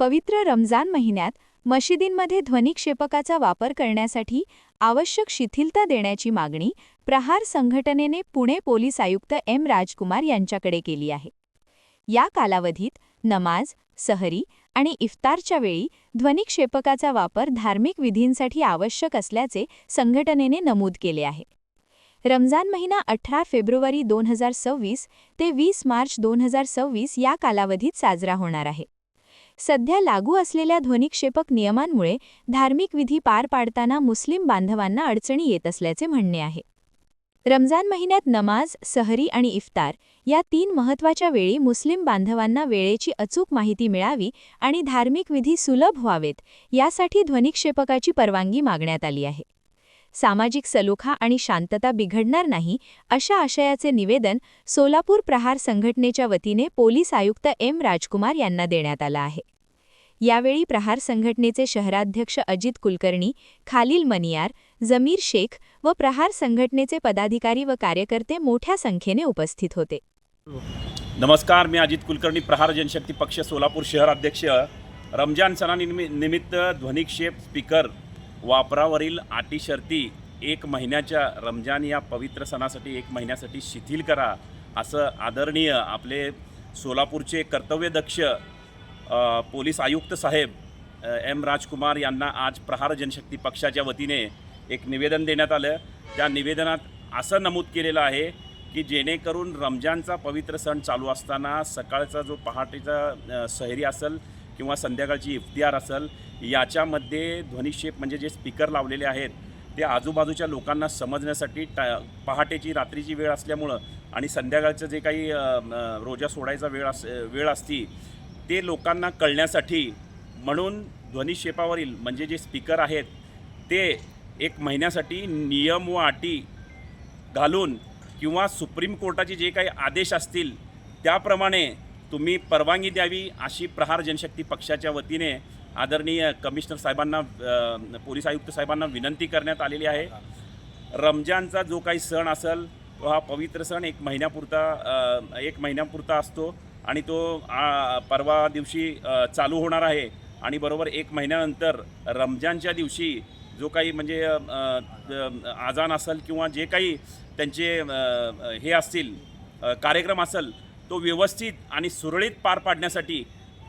पवित्र रमजान महिन्यात मशिदींमध्ये ध्वनिक्षेपकाचा वापर करण्यासाठी आवश्यक शिथिलता देण्याची मागणी प्रहार संघटनेने पुणे पोलीस आयुक्त एम राजकुमार यांच्याकडे केली आहे. या कालावधीत नमाज सहरी आणि इफ्तारच्या वेळी ध्वनिक्षेपकाचा वापर धार्मिक विधींसाठी आवश्यक असल्याचे संघटनेने नमूद केले आहे. रमजान महिना अठरा फेब्रुवारी दोन हजार सव्वीस ते वीस मार्च दोन हजार सव्वीस या कालावधीत साजरा होणार आहे. सध्या लागू असलेल्या ध्वनिक्षेपक नियमांमुळे धार्मिक विधी पार पाडताना मुस्लिम बांधवांना अडचणी येत असल्याचे म्हणणे आहे. रमजान महिन्यात नमाज सहरी आणि इफ्तार या तीन महत्त्वाच्या वेळी मुस्लिम बांधवांना वेळेची अचूक माहिती मिळावी आणि धार्मिक विधी सुलभ व्हावेत यासाठी ध्वनिक्षेपकाची परवानगी मागण्यात आली आहे. सामाजिक सलोखा आणि शांतता बिघडणार नाही अशा आशयाचे निवेदन सोलापूर प्रहार संघटनेच्या वतीने पोलीस आयुक्त एम राजकुमार यांना देण्यात आलं आहे. यावेळी प्रहार संघटनेचे शहराध्यक्ष अजित कुलकर्णी खालील मनियार जमीर शेख व प्रहार संघटनेचे पदाधिकारी व कार्यकर्ते मोठ्या संख्येने उपस्थित होते. नमस्कार मी अजित कुलकर्णी प्रहार जनशक्ती पक्ष सोलापूर शहराध्यक्ष. रमजान सणानिमित्त निमित्त ध्वनिक्षेप स्पीकर वापरावरील अटी शर्ती एक महिन्याच्या रमजान या पवित्र सणासाठी एक महिन्यासाठी शिथिल करा असं आदरणीय आपले सोलापूरचे कर्तव्यदक्ष पोलीस आयुक्त साहेब एम राजकुमार यांना आज प्रहार जनशक्ती पक्षाच्या वतीने एक निवेदन देण्यात आलं. त्या निवेदनात असं नमूद केलेलं आहे की जेणेकरून रमजानचा पवित्र सण चालू असताना सकाळचा जो पहाटेचा सहरी असेल किंवा संध्याकाळची इफ्तियार असेल याच्यामध्ये ध्वनिक्षेप म्हणजे जे स्पीकर लावलेले आहेत ते आजूबाजूच्या लोकांना समजण्यासाठी टा पहाटेची रात्रीची वेळ असल्यामुळं आणि संध्याकाळचं जे काही रोजा सोडायचा वेळ अस वेळ असती ते लोकांना कळण्यासाठी म्हणून ध्वनिक्षेपावरील म्हणजे जे स्पीकर आहेत ते एक महिन्यासाठी नियम व अटी घालून किंवा सुप्रीम कोर्टाचे जे काही आदेश असतील त्याप्रमाणे तुम्ही परवानगी द्यावी अशी प्रहार जनशक्ती पक्षाच्या वतीने आदरणीय कमिशनर साहेबांना पोलीस आयुक्त साहेबांना विनंती करण्यात आलेली आहे. रमजानचा जो काही सण असेल तो हा पवित्र सण एक महिन्यापुरता एक महिन्यापुरता असतो आणि तो परवा दिवशी चालू होणार आहे. आणि बरोबर एक महिन्यानंतर रमजानच्या दिवशी जो काही म्हणजे आजान असेल किंवा जे काही त्यांचे हे असतील कार्यक्रम असेल तो व्यवस्थित आणि सुरळीत पार पाडण्यासाठी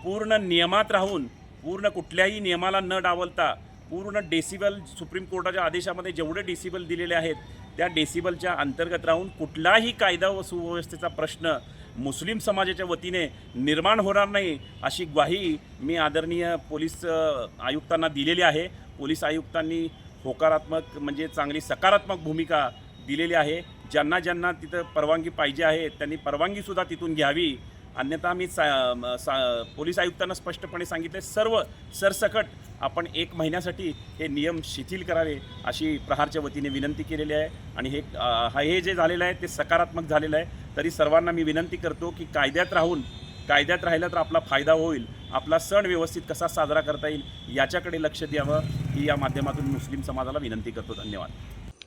पूर्ण नियमात राहून पूर्ण कुठल्याही नियमाला न डावलता पूर्ण डेसिबल सुप्रीम कोर्टाच्या आदेशामध्ये जेवढे डेसिबल दिलेले आहेत त्या डेसिबलच्या अंतर्गत राहून कुठलाही कायदा व सुव्यवस्थेचा प्रश्न मुस्लिम समाजाच्या वतीने निर्माण होणार नाही अशी ग्वाही मी आदरणीय पोलीस आयुक्तांना दिलेली आहे. पोलीस आयुक्तांनी होकारात्मक म्हणजे चांगली सकारात्मक भूमिका दिलेली आहे. ज्यांना ज्यांना तिथं परवानगी पाहिजे आहे त्यांनी परवानगीसुद्धा तिथून घ्यावी. अन्यथा मी सा म- सा पोलीस आयुक्तांना स्पष्टपणे सांगितले सर्व सरसकट आपण एक महिन्यासाठी हे नियम शिथिल करावे अशी प्रहारच्या वतीने विनंती केलेली आहे. आणि हे हे जे झालेलं आहे ते सकारात्मक झालेलं आहे. तरी सर्वांना मी विनंती करतो की कायद्यात राहून कायद्यात राहिलं तर आपला फायदा होईल आपला सण व्यवस्थित कसा साजरा करता येईल याच्याकडे लक्ष द्यावं ही या माध्यमातून मुस्लिम समाजाला विनंती करतो. धन्यवाद.